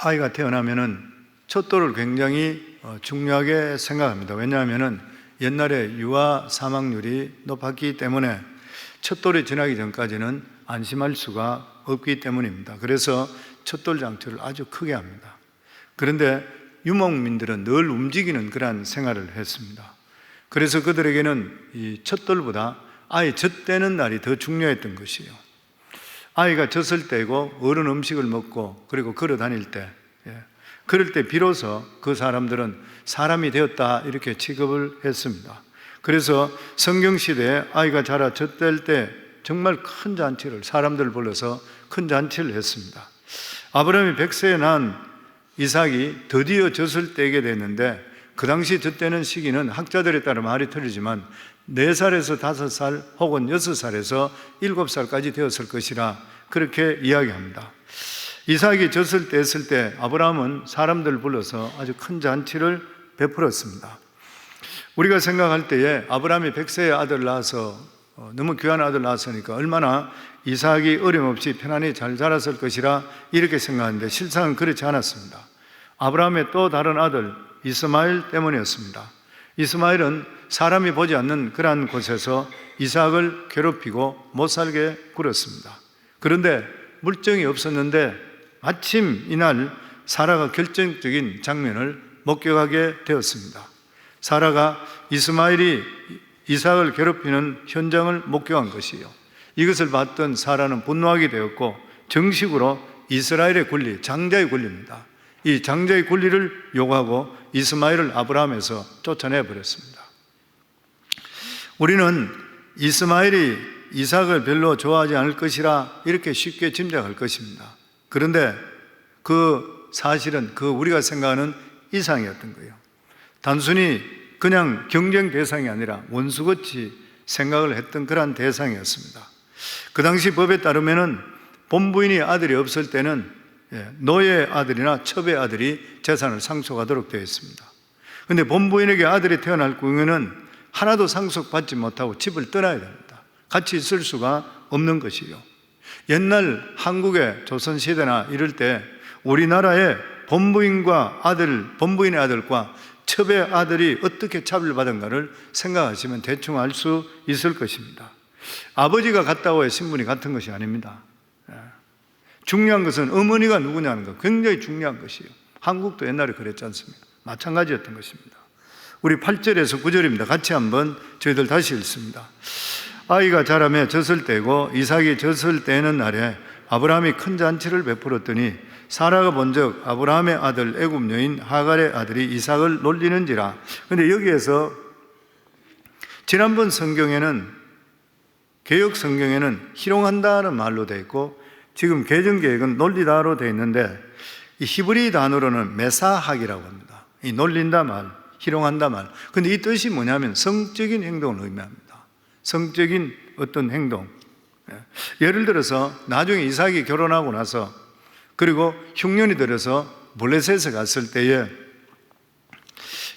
아이가 태어나면은 첫돌을 굉장히 어, 중요하게 생각합니다. 왜냐하면은 옛날에 유아 사망률이 높았기 때문에 첫돌이 지나기 전까지는 안심할 수가 없기 때문입니다. 그래서 첫돌 장치를 아주 크게 합니다. 그런데 유목민들은 늘 움직이는 그러한 생활을 했습니다. 그래서 그들에게는 이 첫돌보다 아이 젖대는 날이 더 중요했던 것이에요. 아이가 젖을 때고 어른 음식을 먹고 그리고 걸어 다닐 때 예. 그럴 때 비로소 그 사람들은 사람이 되었다 이렇게 취급을 했습니다. 그래서 성경 시대에 아이가 자라 젖될 때 정말 큰 잔치를 사람들을 불러서 큰 잔치를 했습니다. 아브라함이 백세에 난 이삭이 드디어 젖을 떼게 됐는데 그 당시 젖대는 시기는 학자들에 따라 말이 틀리지만 4살에서 5살 혹은 6살에서 7살까지 되었을 것이라 그렇게 이야기합니다. 이삭이 젖을 뗐을 때 아브라함은 사람들을 불러서 아주 큰 잔치를 베풀었습니다. 우리가 생각할 때에 아브라함이 백세의 아들 낳아서 어, 너무 귀한 아들 낳았으니까 얼마나 이삭이 어림없이 편안히 잘 자랐을 것이라 이렇게 생각하는데 실상은 그렇지 않았습니다. 아브라함의 또 다른 아들 이스마엘 때문이었습니다. 이스마엘은 사람이 보지 않는 그러한 곳에서 이삭을 괴롭히고 못 살게 굴었습니다. 그런데 물정이 없었는데 마침 이날 사라가 결정적인 장면을 목격하게 되었습니다. 사라가 이스마엘이 이삭을 괴롭히는 현장을 목격한 것이요. 이것을 봤던 사라는 분노하게 되었고 정식으로 이스라엘의 권리, 장자의 권리입니다. 이 장자의 권리를 요구하고 이스마엘을 아브라함에서 쫓아내 버렸습니다. 우리는 이스마엘이 이삭을 별로 좋아하지 않을 것이라 이렇게 쉽게 짐작할 것입니다. 그런데 그 사실은 그 우리가 생각하는 이상이었던 거예요. 단순히 그냥 경쟁 대상이 아니라 원수같이 생각을 했던 그러한 대상이었습니다. 그 당시 법에 따르면은 본부인이 아들이 없을 때는 예, 노예 아들이나 첩의 아들이 재산을 상속하도록 되어 있습니다. 근데 본부인에게 아들이 태어날 경우에는 하나도 상속받지 못하고 집을 떠나야 됩니다. 같이 있을 수가 없는 것이요. 옛날 한국의 조선시대나 이럴 때 우리나라의 본부인과 아들, 본부인의 아들과 첩의 아들이 어떻게 차별받은가를 생각하시면 대충 알 수 있을 것입니다. 아버지가 같다고해 신분이 같은 것이 아닙니다. 예. 중요한 것은 어머니가 누구냐는 것 굉장히 중요한 것이에요. 한국도 옛날에 그랬지 않습니까? 마찬가지였던 것입니다. 우리 8절에서 9절입니다. 같이 한번 저희들 다시 읽습니다. 아이가 자라며 젖을 떼고 이삭이 젖을 떼는 날에 아브라함이 큰 잔치를 베풀었더니 사라가 본즉 아브라함의 아들 애굽 여인 하갈의 아들이 이삭을 놀리는지라. 근데 여기에서 지난번 성경에는 개혁 성경에는 희롱한다는 말로 되어 있고 지금 개정 계획은 놀리다로 되어 있는데 이 히브리 단어로는 메사학이라고 합니다. 이 놀린다 말, 희롱한다 말. 근데 이 뜻이 뭐냐면 성적인 행동을 의미합니다. 성적인 어떤 행동. 예. 예를 들어서 나중에 이삭이 결혼하고 나서 그리고 흉년이 들어서 블레셋에 갔을 때에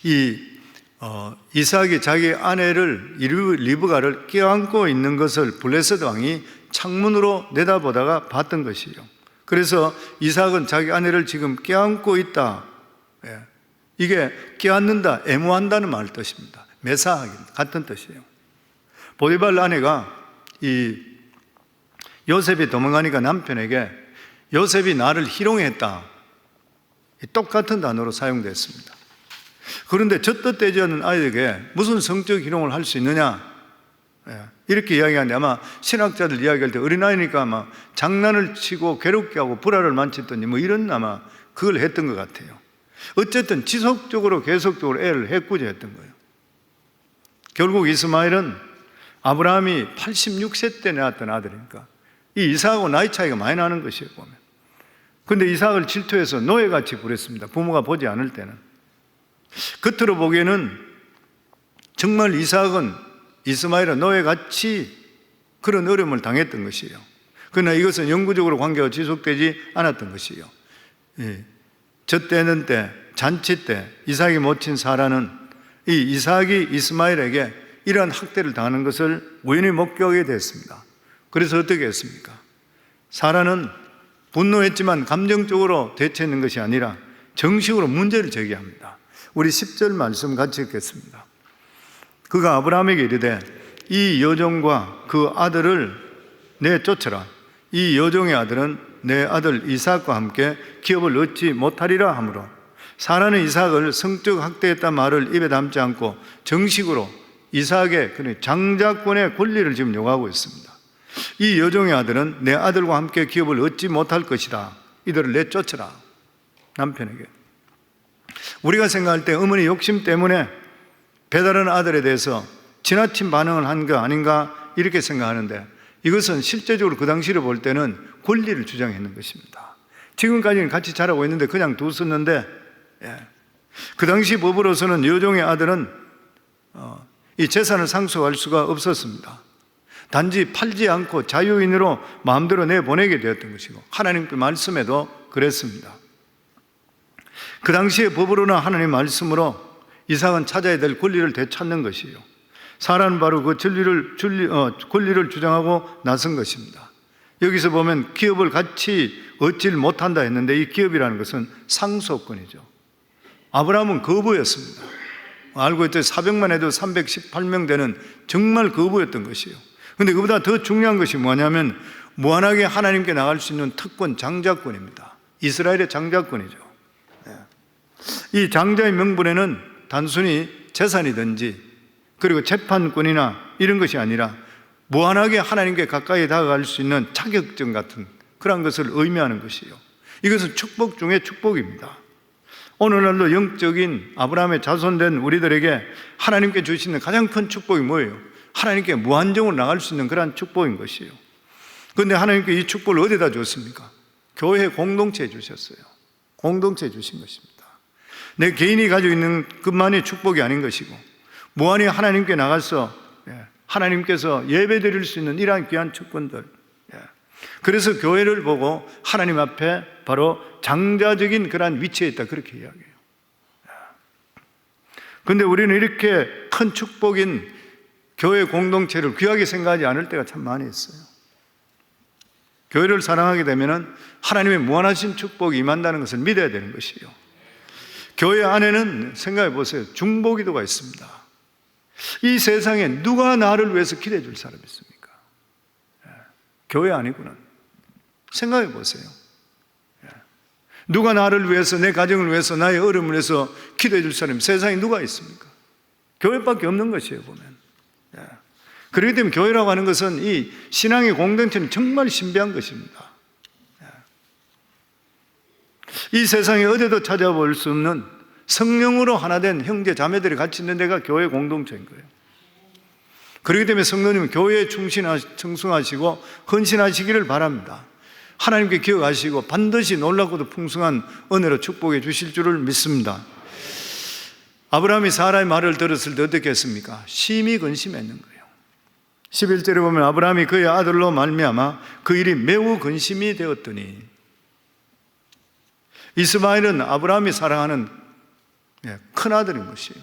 이 어, 이삭이 자기 아내를 리브가를 껴안고 있는 것을 블레셋 왕이 창문으로 내다보다가 봤던 것이요. 그래서 이삭은 자기 아내를 지금 껴안고 있다. 예. 이게 껴안는다, 애무한다는 말 뜻입니다. 매사하기 같은 뜻이에요. 보디발 아내가 이 요셉이 도망가니까 남편에게 요셉이 나를 희롱했다. 똑같은 단어로 사용됐습니다. 그런데 젖뜻되지 않는 아이에게 무슨 성적 희롱을 할 수 있느냐? 예, 이렇게 이야기하는데 아마 신학자들 이야기할 때 어린아이니까 아마 장난을 치고 괴롭게 하고 불화를 만쳤더니 뭐 이런 아마 그걸 했던 것 같아요. 어쨌든 지속적으로 계속적으로 애를 해꾸져했던 거예요. 결국 이스마엘은 아브라함이 86세 때 낳았던 아들이니까 이 이삭하고 나이 차이가 많이 나는 것이에요 보면. 근데 이삭을 질투해서 노예같이 부렸습니다. 부모가 보지 않을 때는. 겉으로 보기에는 정말 이삭은 이스마엘은 노예같이 그런 어려움을 당했던 것이에요. 그러나 이것은 영구적으로 관계가 지속되지 않았던 것이에요. 예. 저 때는 때, 잔치 때, 이삭이 모친 사라는 이 이삭이 이스마엘에게 이러한 학대를 당하는 것을 우연히 목격하게 됐습니다. 그래서 어떻게 했습니까? 사라는 분노했지만 감정적으로 대처했는 것이 아니라 정식으로 문제를 제기합니다. 우리 10절 말씀 같이 읽겠습니다. 그가 아브라함에게 이르되 이 여종과 그 아들을 내쫓으라. 이 여종의 아들은 내 아들 이삭과 함께 기업을 얻지 못하리라 하므로 사라는 이삭을 성적 학대했단 말을 입에 담지 않고 정식으로 이삭의 그 장자권의 권리를 지금 요구하고 있습니다. 이 여종의 아들은 내 아들과 함께 기업을 얻지 못할 것이다. 이들을 내쫓으라. 남편에게. 우리가 생각할 때 어머니 욕심 때문에 배다른 아들에 대해서 지나친 반응을 한 거 아닌가 이렇게 생각하는데 이것은 실제적으로 그 당시를 볼 때는 권리를 주장했는 것입니다. 지금까지는 같이 자라고 있는데 그냥 뒀었는데 예. 그 당시 법으로서는 여종의 아들은 어, 이 재산을 상속할 수가 없었습니다. 단지 팔지 않고 자유인으로 마음대로 내보내게 되었던 것이고 하나님의 말씀에도 그랬습니다. 그 당시의 법으로나 하나님 말씀으로 이삭은 찾아야 될 권리를 되찾는 것이요. 사람은 바로 그 진리를, 진리, 어, 권리를 주장하고 나선 것입니다. 여기서 보면 기업을 같이 얻질 못한다 했는데 이 기업이라는 것은 상속권이죠. 아브라함은 거부였습니다. 알고 있듯 400만 해도 318명 되는 정말 거부였던 것이요. 근데 그보다 더 중요한 것이 뭐냐면 무한하게 하나님께 나갈 수 있는 특권, 장자권입니다. 이스라엘의 장자권이죠. 네. 이 장자의 명분에는 단순히 재산이든지 그리고 재판권이나 이런 것이 아니라 무한하게 하나님께 가까이 다가갈 수 있는 자격증 같은 그런 것을 의미하는 것이요. 이것은 축복 중에 축복입니다. 오늘날도 영적인 아브라함의 자손된 우리들에게 하나님께 주시는 가장 큰 축복이 뭐예요? 하나님께 무한정으로 나갈 수 있는 그러한 축복인 것이에요. 그런데 하나님께 이 축복을 어디다 줬습니까? 교회 공동체에 주셨어요. 공동체에 주신 것입니다. 내 개인이 가지고 있는 것만이 축복이 아닌 것이고 무한히 하나님께 나가서 예, 하나님께서 예배 드릴 수 있는 이러한 귀한 축권들 예. 그래서 교회를 보고 하나님 앞에 바로 장자적인 그러한 위치에 있다 그렇게 이야기해요. 그런데 우리는 이렇게 큰 축복인 교회 공동체를 귀하게 생각하지 않을 때가 참 많이 있어요. 교회를 사랑하게 되면 하나님의 무한하신 축복이 임한다는 것을 믿어야 되는 것이에요. 교회 안에는 생각해 보세요. 중보기도가 있습니다. 이 세상에 누가 나를 위해서 기도해 줄 사람이 있습니까? 예. 교회 아니구나. 생각해 보세요. 예. 누가 나를 위해서, 내 가정을 위해서, 나의 어려움을 위해서 기도해 줄 사람이 세상에 누가 있습니까? 교회밖에 없는 것이에요, 보면. 예. 그렇기 때문에 교회라고 하는 것은 이 신앙의 공동체는 정말 신비한 것입니다. 이 세상에 어디도 찾아볼 수 없는 성령으로 하나 된 형제 자매들이 같이 있는 데가 교회 공동체인 거예요. 그렇기 때문에 성도님은 교회에 충성하시고 헌신하시기를 바랍니다. 하나님께 기억하시고 반드시 놀랍고도 풍성한 은혜로 축복해 주실 줄을 믿습니다. 아브라함이 사라의 말을 들었을 때 어떻게 했습니까? 심히 근심했는 거예요. 11절에 보면 아브라함이 그의 아들로 말미암아 그 일이 매우 근심이 되었더니 이스마엘은 아브라함이 사랑하는 예, 큰 아들인 것이에요.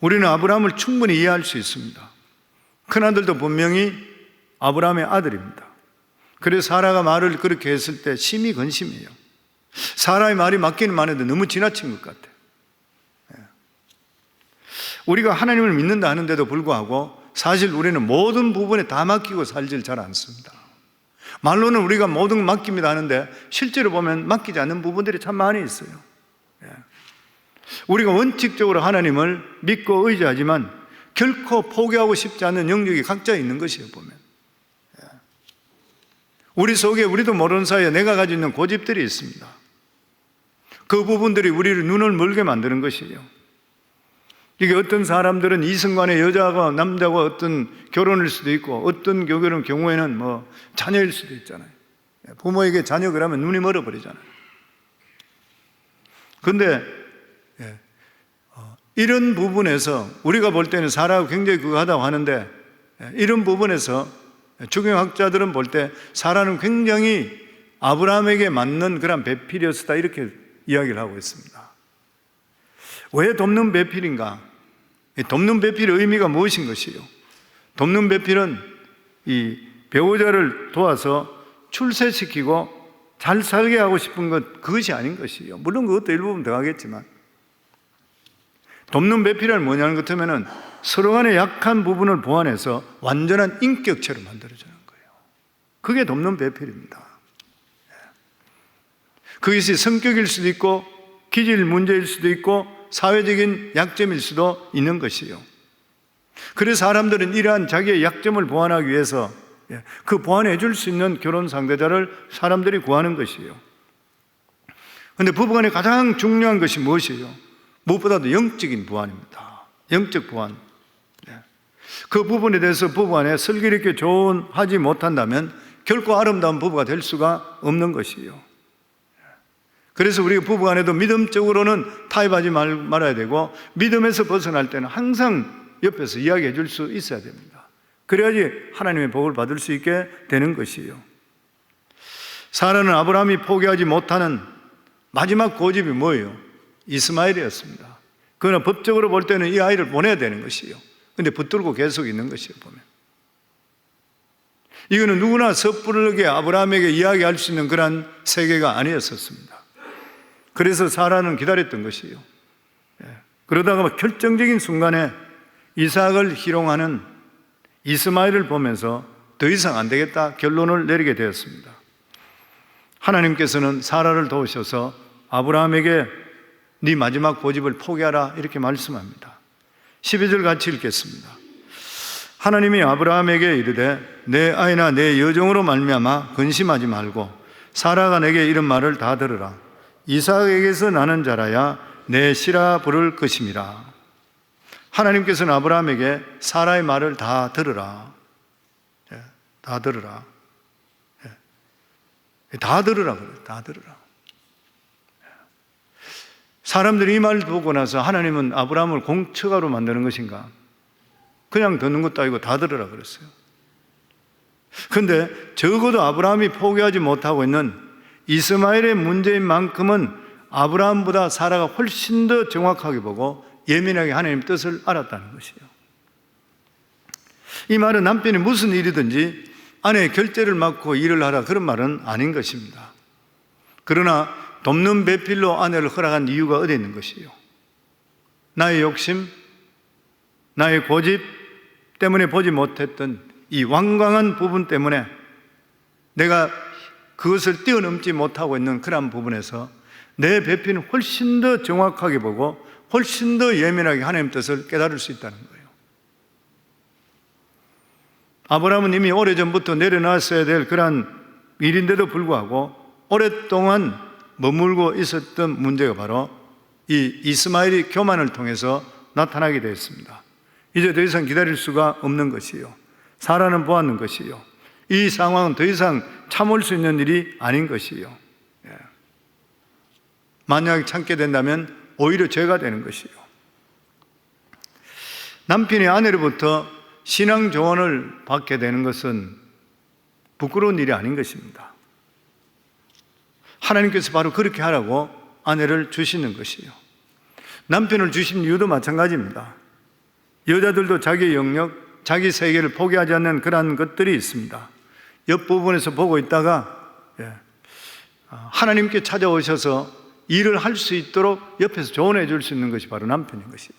우리는 아브라함을 충분히 이해할 수 있습니다. 큰 아들도 분명히 아브라함의 아들입니다. 그래서 사라가 말을 그렇게 했을 때 심히 근심해요. 사라의 말이 맞기는 많은데 너무 지나친 것 같아요. 예. 우리가 하나님을 믿는다 하는데도 불구하고 사실 우리는 모든 부분에 다 맡기고 살질 잘 않습니다. 말로는 우리가 모든 맡깁니다 하는데 실제로 보면 맡기지 않는 부분들이 참 많이 있어요. 예. 우리가 원칙적으로 하나님을 믿고 의지하지만 결코 포기하고 싶지 않은 영역이 각자 있는 것이에요, 보면. 예. 우리 속에 우리도 모르는 사이에 내가 가지고 있는 고집들이 있습니다. 그 부분들이 우리를 눈을 멀게 만드는 것이에요. 이게 어떤 사람들은 이승간의 여자가 남자가 어떤 결혼일 수도 있고 어떤 경우는 경우에는 뭐 자녀일 수도 있잖아요. 부모에게 자녀 그러면 눈이 멀어버리잖아요. 근데 예, 어, 이런 부분에서 우리가 볼 때는 사라가 굉장히 그거 하다고 하는데 예, 이런 부분에서 주경학자들은 볼 때 사라는 굉장히 아브라함에게 맞는 그런 배필이었다 이렇게 이야기를 하고 있습니다. 왜 돕는 배필인가? 돕는 배필의 의미가 무엇인 것이요? 돕는 배필은 이 배우자를 도와서 출세시키고 잘 살게 하고 싶은 것 그것이 아닌 것이요. 물론 그것도 일부분 들어가겠지만 돕는 배필은 뭐냐는 것 같으면은 서로 간의 약한 부분을 보완해서 완전한 인격체로 만들어주는 거예요. 그게 돕는 배필입니다. 그것이 성격일 수도 있고 기질 문제일 수도 있고 사회적인 약점일 수도 있는 것이요. 그래서 사람들은 이러한 자기의 약점을 보완하기 위해서 예, 그 보완해 줄 수 있는 결혼 상대자를 사람들이 구하는 것이요. 근데 부부간에 가장 중요한 것이 무엇이에요? 무엇보다도 영적인 보완입니다. 영적 보완. 예. 그 부분에 대해서 부부간에 슬기롭게 조언하지 못한다면 결코 아름다운 부부가 될 수가 없는 것이에요. 그래서 우리가 부부간에도 믿음적으로는 타협하지 말, 말아야 되고 믿음에서 벗어날 때는 항상 옆에서 이야기해 줄 수 있어야 됩니다. 그래야지 하나님의 복을 받을 수 있게 되는 것이에요. 사라는 아브라함이 포기하지 못하는 마지막 고집이 뭐예요? 이스마엘이었습니다. 그러나 법적으로 볼 때는 이 아이를 보내야 되는 것이에요. 근데 붙들고 계속 있는 것이에요, 보면. 이거는 누구나 섣부르게 아브라함에게 이야기할 수 있는 그런 세계가 아니었었습니다. 그래서 사라는 기다렸던 것이에요. 예. 그러다가 결정적인 순간에 이삭을 희롱하는 이스마엘을 보면서 더 이상 안 되겠다 결론을 내리게 되었습니다. 하나님께서는 사라를 도우셔서 아브라함에게 네 마지막 고집을 포기하라 이렇게 말씀합니다. 12절 같이 읽겠습니다. 하나님이 아브라함에게 이르되 내 아이나 내 여종으로 말미암아 근심하지 말고 사라가 내게 이런 말을 다 들으라. 이삭에게서 나는 자라야 내 시라 부를 것임이라. 하나님께서는 아브라함에게 사라의 말을 다 들으라. 예, 다 들으라. 예. 다 들으라 그래요. 다 들으라. 사람들이 이 말을 보고 나서 하나님은 아브라함을 공처가로 만드는 것인가? 그냥 듣는 것도 아니고 다 들으라 그랬어요. 근데 적어도 아브라함이 포기하지 못하고 있는 이스마엘의 문제인 만큼은 아브라함보다 사라가 훨씬 더 정확하게 보고 예민하게 하나님 뜻을 알았다는 것이에요. 이 말은 남편이 무슨 일이든지 아내의 결제를 맡고 일을 하라 그런 말은 아닌 것입니다. 그러나 돕는 배필로 아내를 허락한 이유가 어디 있는 것이에요? 나의 욕심, 나의 고집 때문에 보지 못했던 이 완강한 부분 때문에 내가 그것을 뛰어넘지 못하고 있는 그러한 부분에서 내 배필은 훨씬 더 정확하게 보고 훨씬 더 예민하게 하나님 뜻을 깨달을 수 있다는 거예요. 아브라함은 이미 오래전부터 내려놨어야 될 그러한 일인데도 불구하고 오랫동안 머물고 있었던 문제가 바로 이 이스마엘이 교만을 통해서 나타나게 되었습니다. 이제 더 이상 기다릴 수가 없는 것이요. 사라는 보았는 것이요. 이 상황은 더 이상 참을 수 있는 일이 아닌 것이요. 예. 만약 참게 된다면 오히려 죄가 되는 것이요. 남편이 아내로부터 신앙 조언을 받게 되는 것은 부끄러운 일이 아닌 것입니다. 하나님께서 바로 그렇게 하라고 아내를 주시는 것이요. 남편을 주신 이유도 마찬가지입니다. 여자들도 자기 영역, 자기 세계를 포기하지 않는 그러한 것들이 있습니다. 옆부분에서 보고 있다가 예, 하나님께 찾아오셔서 일을 할 수 있도록 옆에서 조언해 줄 수 있는 것이 바로 남편인 것이요.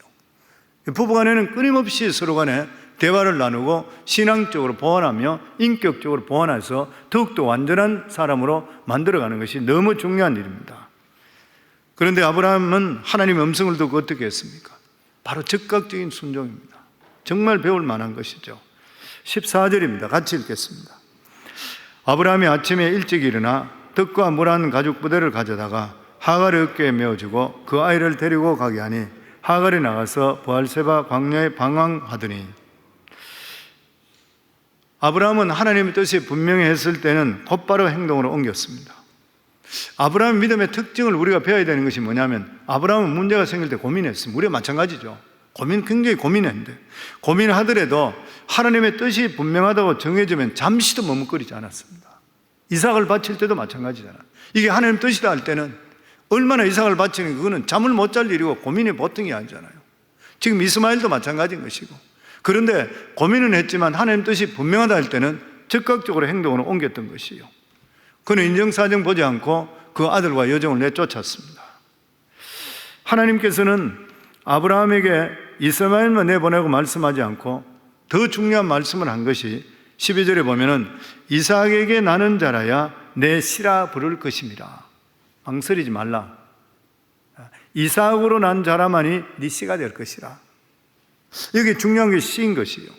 부부간에는 끊임없이 서로 간에 대화를 나누고 신앙적으로 보완하며 인격적으로 보완해서 더욱더 완전한 사람으로 만들어가는 것이 너무 중요한 일입니다. 그런데 아브라함은 하나님의 음성을 듣고 어떻게 했습니까? 바로 즉각적인 순종입니다. 정말 배울 만한 것이죠. 14절입니다. 같이 읽겠습니다. 아브라함이 아침에 일찍 일어나 떡과 물한 가죽 부대를 가져다가 하갈의 어깨에 메어주고 그 아이를 데리고 가게 하니 하갈이 나가서 부알세바 광야에 방황하더니 아브라함은 하나님의 뜻이 분명히 했을 때는 곧바로 행동으로 옮겼습니다. 아브라함의 믿음의 특징을 우리가 배워야 되는 것이 뭐냐면 아브라함은 문제가 생길 때 고민했습니다. 우리가 마찬가지죠. 고민 굉장히 고민했는데 고민하더라도 하나님의 뜻이 분명하다고 정해지면 잠시도 머뭇거리지 않았습니다. 이삭을 바칠 때도 마찬가지잖아. 이게 하나님 뜻이다 할 때는 얼마나 이삭을 바치는 그거는 잠을 못 잘 일이고 고민이 보통이 아니잖아요. 지금 이스마엘도 마찬가지인 것이고 그런데 고민은 했지만 하나님 뜻이 분명하다 할 때는 즉각적으로 행동으로 옮겼던 것이요. 그는 인정사정 보지 않고 그 아들과 여종을 내쫓았습니다. 하나님께서는 아브라함에게 이스마엘만 내보내고 말씀하지 않고 더 중요한 말씀을 한 것이 12절에 보면은 이삭에게 나는 자라야 내 씨라 부를 것입니다. 망설이지 말라. 이삭으로 난 자라만이 네 씨가 될 것이라. 여기 중요한 게 씨인 것이요.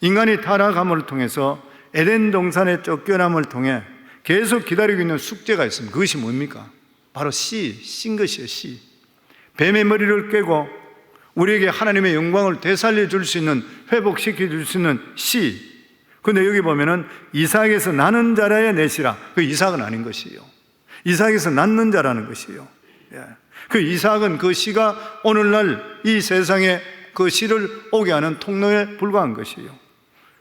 인간이 타락함을 통해서 에덴 동산의 쫓겨남을 통해 계속 기다리고 있는 숙제가 있습니다. 그것이 뭡니까? 바로 씨, 씨인 것이에요, 씨. 뱀의 머리를 깨고 우리에게 하나님의 영광을 되살려 줄 수 있는, 회복시켜 줄 수 있는 씨. 근데 여기 보면은 이삭에서 나는 자라야 내시라. 그 이삭은 아닌 것이에요. 이삭에서 낳는 자라는 것이에요. 예. 그 이삭은 그 씨가 오늘날 이 세상에 그 씨를 오게 하는 통로에 불과한 것이에요.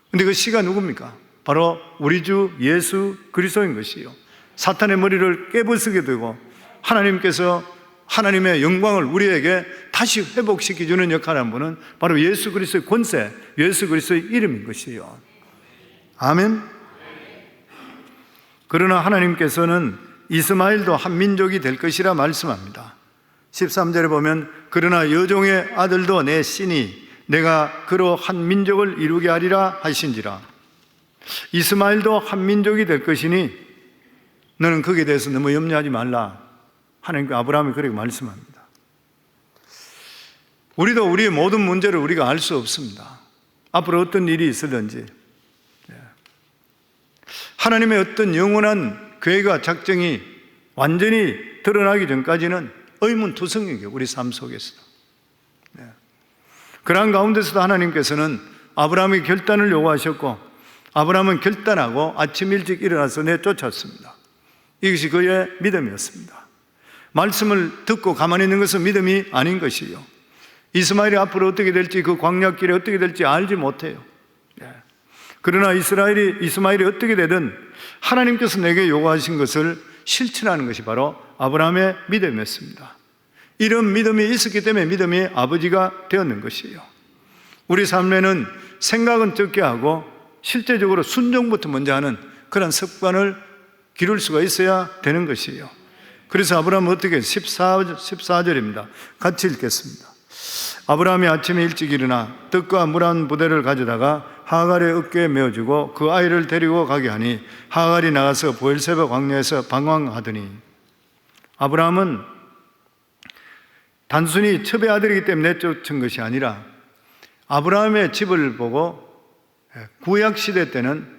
근데 그 씨가 누굽니까? 바로 우리 주 예수 그리스도인 것이요. 사탄의 머리를 깨부수게 되고 하나님께서 하나님의 영광을 우리에게 다시 회복시켜 주는 역할을 하는 분은 바로 예수 그리스도의 권세, 예수 그리스도의 이름인 것이요. 아멘. 그러나 하나님께서는 이스마엘도 한 민족이 될 것이라 말씀합니다. 13절에 보면 그러나 여종의 아들도 내 씨니 내가 그로 한 민족을 이루게 하리라 하신지라. 이스마엘도 한 민족이 될 것이니 너는 거기에 대해서 너무 염려하지 말라. 하나님께 아브라함이 그렇게 말씀합니다. 우리도 우리의 모든 문제를 우리가 알 수 없습니다. 앞으로 어떤 일이 있을런지. 예. 하나님의 어떤 영원한 계획과 작정이 완전히 드러나기 전까지는 의문투성이에요. 우리 삶 속에서. 네. 그러한 가운데서도 하나님께서는 아브라함의 결단을 요구하셨고 아브라함은 결단하고 아침 일찍 일어나서 내쫓았습니다. 이것이 그의 믿음이었습니다. 말씀을 듣고 가만히 있는 것은 믿음이 아닌 것이요. 이스마엘이 앞으로 어떻게 될지 그 광야길에 어떻게 될지 알지 못해요. 네. 그러나 이스라엘이 이스마엘이 어떻게 되든 하나님께서 내게 요구하신 것을 실천하는 것이 바로 아브라함의 믿음이었습니다. 이런 믿음이 있었기 때문에 믿음이 아버지가 되었는 것이에요. 우리 삶에는 생각은 적게 하고 실제적으로 순종부터 먼저 하는 그런 습관을 기를 수가 있어야 되는 것이에요. 그래서 아브라함은 어떻게 14, 14절입니다. 같이 읽겠습니다. 아브라함이 아침에 일찍 일어나 떡과 물 한 부대를 가져다가 하갈의 어깨에 메어주고 그 아이를 데리고 가게 하니 하갈이 나가서 보엘세바 광야에서 방황하더니 아브라함은 단순히 첩의 아들이기 때문에 내쫓은 것이 아니라 아브라함의 집을 보고 구약 시대 때는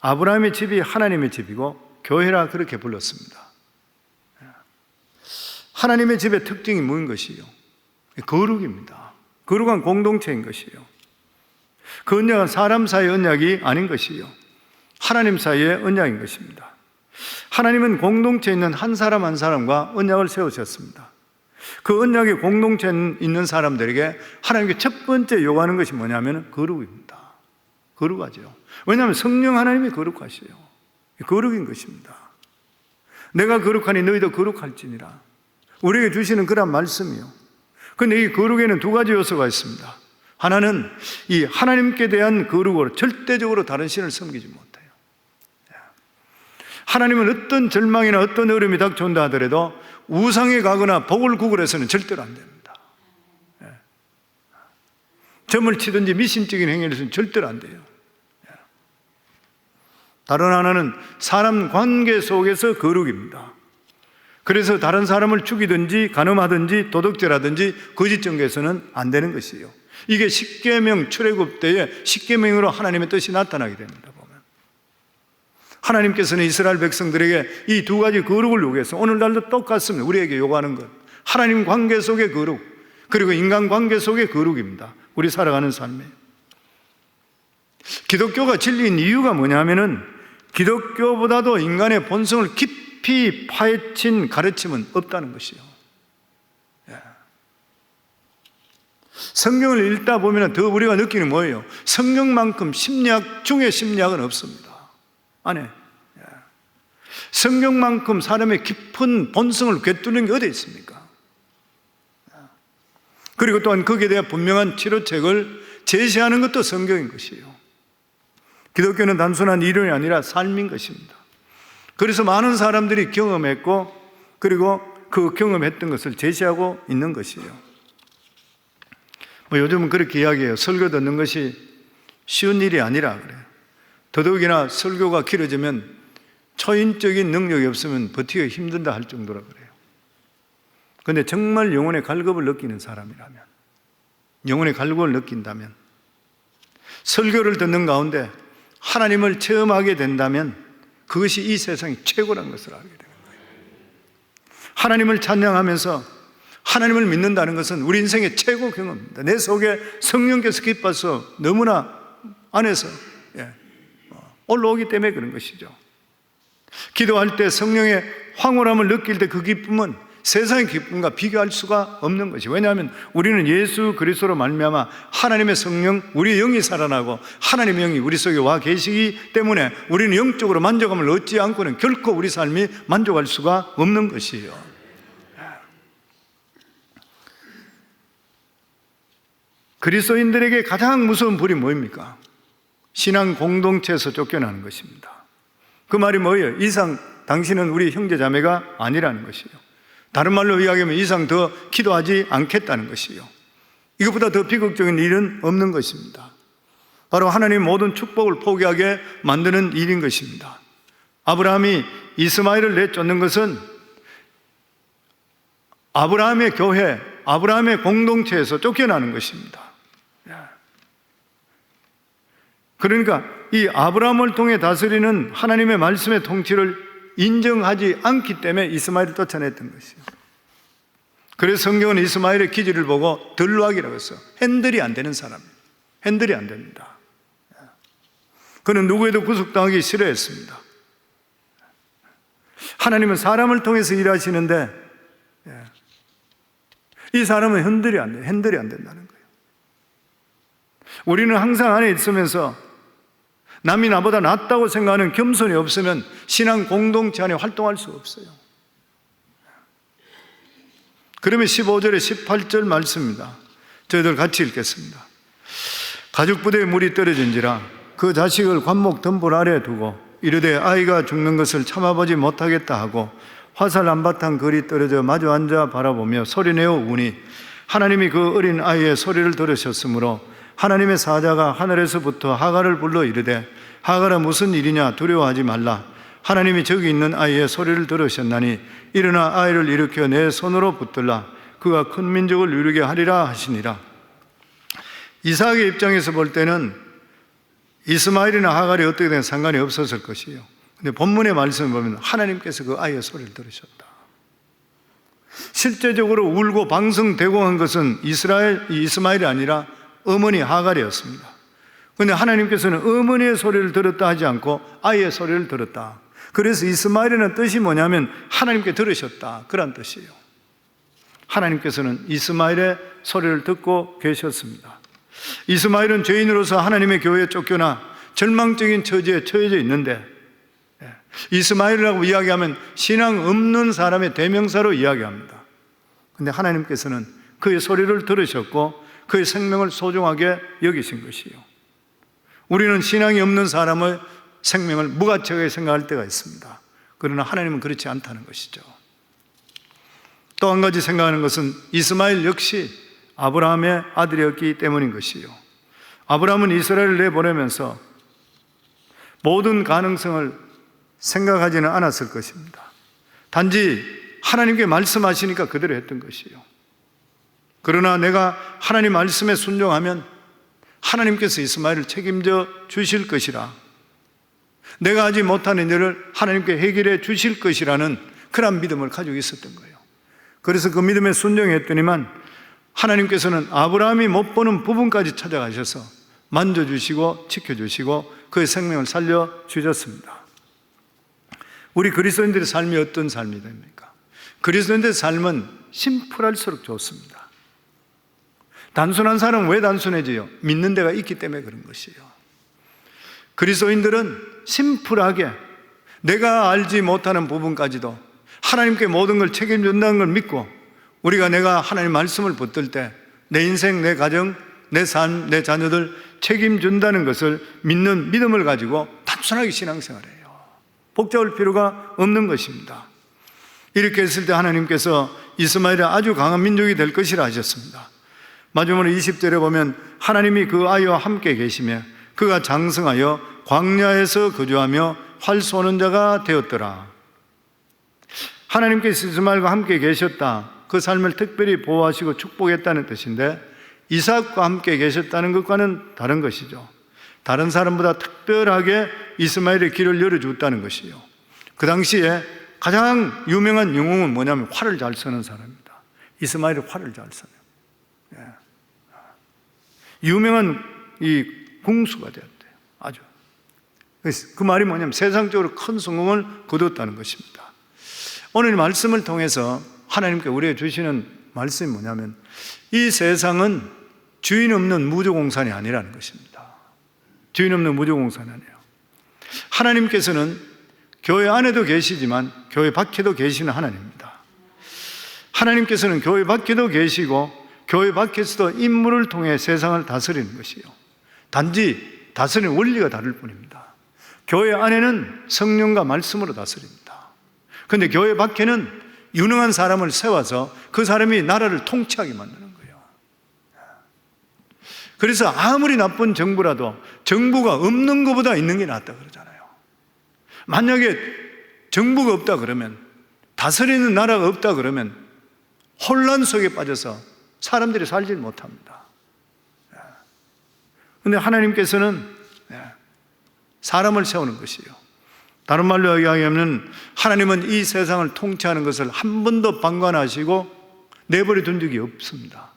아브라함의 집이 하나님의 집이고 교회라 그렇게 불렀습니다. 하나님의 집의 특징이 무슨 것이요? 거룩입니다. 거룩한 공동체인 것이요. 그 언약은 사람 사이의 언약이 아닌 것이요. 하나님 사이의 언약인 것입니다. 하나님은 공동체에 있는 한 사람 한 사람과 언약을 세우셨습니다. 그 언약의 공동체에 있는 사람들에게 하나님께 첫 번째 요구하는 것이 뭐냐면 거룩입니다. 거룩하죠. 왜냐하면 성령 하나님이 거룩하시요. 거룩인 것입니다. 내가 거룩하니 너희도 거룩할지니라. 우리에게 주시는 그런 말씀이요. 근데 이 거룩에는 두 가지 요소가 있습니다. 하나는 이 하나님께 대한 거룩으로 절대적으로 다른 신을 섬기지 못해요. 하나님은 어떤 절망이나 어떤 어려움이 닥쳐온다 하더라도 우상에 가거나 복을 구걸해서는 절대로 안 됩니다. 예. 점을 치든지 미신적인 행위를 해서는 절대로 안 돼요. 예. 다른 하나는 사람 관계 속에서 거룩입니다. 그래서 다른 사람을 죽이든지 간음하든지 도덕질하든지 거짓 정계에서는 안 되는 것이에요. 이게 십계명 출애굽 때에 십계명으로 하나님의 뜻이 나타나게 됩니다. 보면 하나님께서는 이스라엘 백성들에게 이 두 가지 거룩을 요구해서 오늘날도 똑같습니다. 우리에게 요구하는 것 하나님 관계 속의 거룩 그리고 인간 관계 속의 거룩입니다. 우리 살아가는 삶에 기독교가 진리인 이유가 뭐냐면은 기독교보다도 인간의 본성을 깊이 파헤친 가르침은 없다는 것이요. 성경을 읽다 보면 더 우리가 느끼는 뭐예요? 성경만큼 심리학 중에 심리학은 없습니다. 안에. 성경만큼 사람의 깊은 본성을 꿰뚫는 게 어디 있습니까? 그리고 또한 거기에 대한 분명한 치료책을 제시하는 것도 성경인 것이에요. 기독교는 단순한 이론이 아니라 삶인 것입니다. 그래서 많은 사람들이 경험했고 그리고 그 경험했던 것을 제시하고 있는 것이에요. 뭐 요즘은 그렇게 이야기해요. 설교 듣는 것이 쉬운 일이 아니라 그래요. 더더욱이나 설교가 길어지면 초인적인 능력이 없으면 버티기가 힘든다 할 정도라 그래요. 근데 정말 영혼의 갈급을 느끼는 사람이라면, 영혼의 갈급을 느낀다면, 설교를 듣는 가운데 하나님을 체험하게 된다면 그것이 이 세상의 최고라는 것을 알게 되는 거예요. 하나님을 찬양하면서 하나님을 믿는다는 것은 우리 인생의 최고 경험입니다. 내 속에 성령께서 기뻐서 너무나 안에서 예, 어, 올라오기 때문에 그런 것이죠. 기도할 때 성령의 황홀함을 느낄 때 그 기쁨은 세상의 기쁨과 비교할 수가 없는 것이 왜냐하면 우리는 예수 그리스도로 말미암아 하나님의 성령 우리의 영이 살아나고 하나님의 영이 우리 속에 와 계시기 때문에 우리는 영적으로 만족감을 얻지 않고는 결코 우리 삶이 만족할 수가 없는 것이에요. 그리스도인들에게 가장 무서운 불이 뭐입니까? 신앙 공동체에서 쫓겨나는 것입니다. 그 말이 뭐예요? 이상 당신은 우리 형제 자매가 아니라는 것이에요. 다른 말로 이야기하면 이상 더 기도하지 않겠다는 것이요. 이것보다 더 비극적인 일은 없는 것입니다. 바로 하나님 모든 축복을 포기하게 만드는 일인 것입니다. 아브라함이 이스마엘을 내쫓는 것은 아브라함의 교회, 아브라함의 공동체에서 쫓겨나는 것입니다. 그러니까 이 아브라함을 통해 다스리는 하나님의 말씀의 통치를 인정하지 않기 때문에 이스마엘을 쫓아냈던 것이에요. 그래서 성경은 이스마엘의 기질을 보고 덜루악이라고 했어. 핸들이 안 되는 사람. 핸들이 안 됩니다. 그는 누구에도 구속당하기 싫어했습니다. 하나님은 사람을 통해서 일하시는데 예. 이 사람은 핸들이 안 돼. 핸들이 안 된다는 거예요. 우리는 항상 안에 있으면서 남이 나보다 낫다고 생각하는 겸손이 없으면 신앙 공동체 안에 활동할 수 없어요. 그러면 15절에 18절 말씀입니다. 저희들 같이 읽겠습니다. 가죽 부대에 물이 떨어진지라 그 자식을 관목 덤불 아래 두고 이르되 아이가 죽는 것을 참아보지 못하겠다 하고 화살 한바탕 거리 떨어져 마주 앉아 바라보며 소리내어 우니 하나님이 그 어린 아이의 소리를 들으셨으므로 하나님의 사자가 하늘에서부터 하가를 불러 이르되 하가라 무슨 일이냐 두려워하지 말라. 하나님이 저기 있는 아이의 소리를 들으셨나니 일어나 아이를 일으켜 내 손으로 붙들라. 그가 큰 민족을 이루게 하리라 하시니라. 이삭의 입장에서 볼 때는 이스마엘이나 하갈이 어떻게 된 상관이 없었을 것이에요. 근데 본문의 말씀을 보면 하나님께서 그 아이의 소리를 들으셨다. 실제적으로 울고 방송되고 한 것은 이스라엘, 이스마엘이 아니라 어머니 하갈이었습니다. 그런데 하나님께서는 어머니의 소리를 들었다 하지 않고 아이의 소리를 들었다. 그래서 이스마엘이라는 뜻이 뭐냐면 하나님께 들으셨다. 그런 뜻이에요. 하나님께서는 이스마엘의 소리를 듣고 계셨습니다. 이스마엘은 죄인으로서 하나님의 교회에 쫓겨나 절망적인 처지에 처해져 있는데 예, 이스마엘이라고 이야기하면 신앙 없는 사람의 대명사로 이야기합니다. 근데 하나님께서는 그의 소리를 들으셨고 그의 생명을 소중하게 여기신 것이요. 우리는 신앙이 없는 사람의 생명을 무가치하게 생각할 때가 있습니다. 그러나 하나님은 그렇지 않다는 것이죠. 또 한 가지 생각하는 것은 이스마엘 역시 아브라함의 아들이었기 때문인 것이요. 아브라함은 이스라엘을 내보내면서 모든 가능성을 생각하지는 않았을 것입니다. 단지 하나님께 말씀하시니까 그대로 했던 것이요. 그러나 내가 하나님 말씀에 순종하면 하나님께서 이스마엘을 책임져 주실 것이라. 내가 하지 못하는 일을 하나님께 해결해 주실 것이라는 그런 믿음을 가지고 있었던 거예요. 그래서 그 믿음에 순종했더니만 하나님께서는 아브라함이 못 보는 부분까지 찾아가셔서 만져주시고 지켜주시고 그의 생명을 살려주셨습니다. 우리 그리스도인들의 삶이 어떤 삶이 됩니까? 그리스도인들의 삶은 심플할수록 좋습니다. 단순한 사람은 왜 단순해져요? 믿는 데가 있기 때문에 그런 것이에요. 그리스도인들은 심플하게 내가 알지 못하는 부분까지도 하나님께 모든 걸 책임진다는 걸 믿고 우리가 내가 하나님 말씀을 붙들 때 내 인생, 내 가정, 내 삶, 내 자녀들 책임준다는 것을 믿는 믿음을 가지고 단순하게 신앙생활해요. 복잡할 필요가 없는 것입니다. 이렇게 했을 때 하나님께서 이스마엘이 아주 강한 민족이 될 것이라 하셨습니다. 마지막으로 20절에 보면 하나님이 그 아이와 함께 계시며 그가 장성하여 광야에서 거주하며 활 쏘는 자가 되었더라. 하나님께서 이스마엘과 함께 계셨다. 그 삶을 특별히 보호하시고 축복했다는 뜻인데 이삭과 함께 계셨다는 것과는 다른 것이죠. 다른 사람보다 특별하게 이스마엘의 길을 열어줬다는 것이요. 그 당시에 가장 유명한 영웅은 뭐냐면 활을 잘 쓰는 사람입니다. 이스마엘이 활을 잘 써요. 예. 유명한 이 궁수가 되었대요. 아주. 그 말이 뭐냐면 세상적으로 큰 성공을 거뒀다는 것입니다. 오늘 말씀을 통해서 하나님께 우리에게 주시는 말씀이 뭐냐면 이 세상은 주인 없는 무조공산이 아니라는 것입니다. 주인 없는 무조공산이 아니에요. 하나님께서는 교회 안에도 계시지만 교회 밖에도 계시는 하나님입니다. 하나님께서는 교회 밖에도 계시고 교회 밖에서도 인물을 통해 세상을 다스리는 것이요. 단지 다스리는 원리가 다를 뿐입니다. 교회 안에는 성령과 말씀으로 다스립니다. 그런데 교회 밖에는 유능한 사람을 세워서 그 사람이 나라를 통치하게 만드는 거예요. 그래서 아무리 나쁜 정부라도 정부가 없는 것보다 있는 게 낫다 그러잖아요. 만약에 정부가 없다 그러면 다스리는 나라가 없다 그러면 혼란 속에 빠져서 사람들이 살지 못합니다. 그런데 하나님께서는 사람을 세우는 것이요. 다른 말로 이야기하면 하나님은 이 세상을 통치하는 것을 한 번도 방관하시고 내버려 둔 적이 없습니다.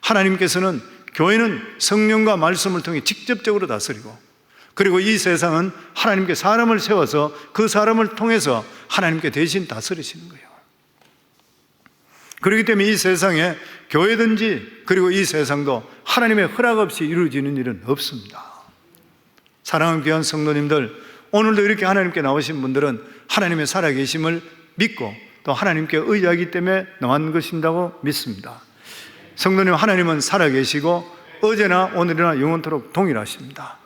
하나님께서는 교회는 성령과 말씀을 통해 직접적으로 다스리고 그리고 이 세상은 하나님께 사람을 세워서 그 사람을 통해서 하나님께 대신 다스리시는 거예요. 그렇기 때문에 이 세상에 교회든지 그리고 이 세상도 하나님의 허락 없이 이루어지는 일은 없습니다. 사랑하는 귀한 성도님들, 오늘도 이렇게 하나님께 나오신 분들은 하나님의 살아계심을 믿고 또 하나님께 의지하기 때문에 나온 것인다고 믿습니다. 성도님, 하나님은 살아계시고 어제나 오늘이나 영원토록 동일하십니다.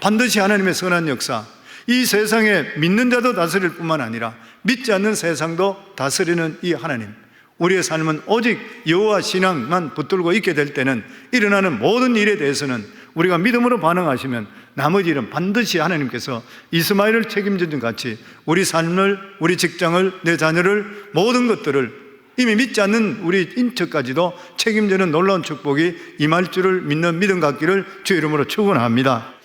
반드시 하나님의 선한 역사, 이 세상에 믿는 자도 다스릴 뿐만 아니라 믿지 않는 세상도 다스리는 이 하나님. 우리의 삶은 오직 여호와 신앙만 붙들고 있게 될 때는 일어나는 모든 일에 대해서는 우리가 믿음으로 반응하시면 나머지 일은 반드시 하나님께서 이스마엘을 책임진 것 같이 우리 삶을, 우리 직장을, 내 자녀를, 모든 것들을 이미 믿지 않는 우리 인처까지도 책임지는 놀라운 축복이 임할 줄을 믿는 믿음 갖기를 주 이름으로 축원합니다.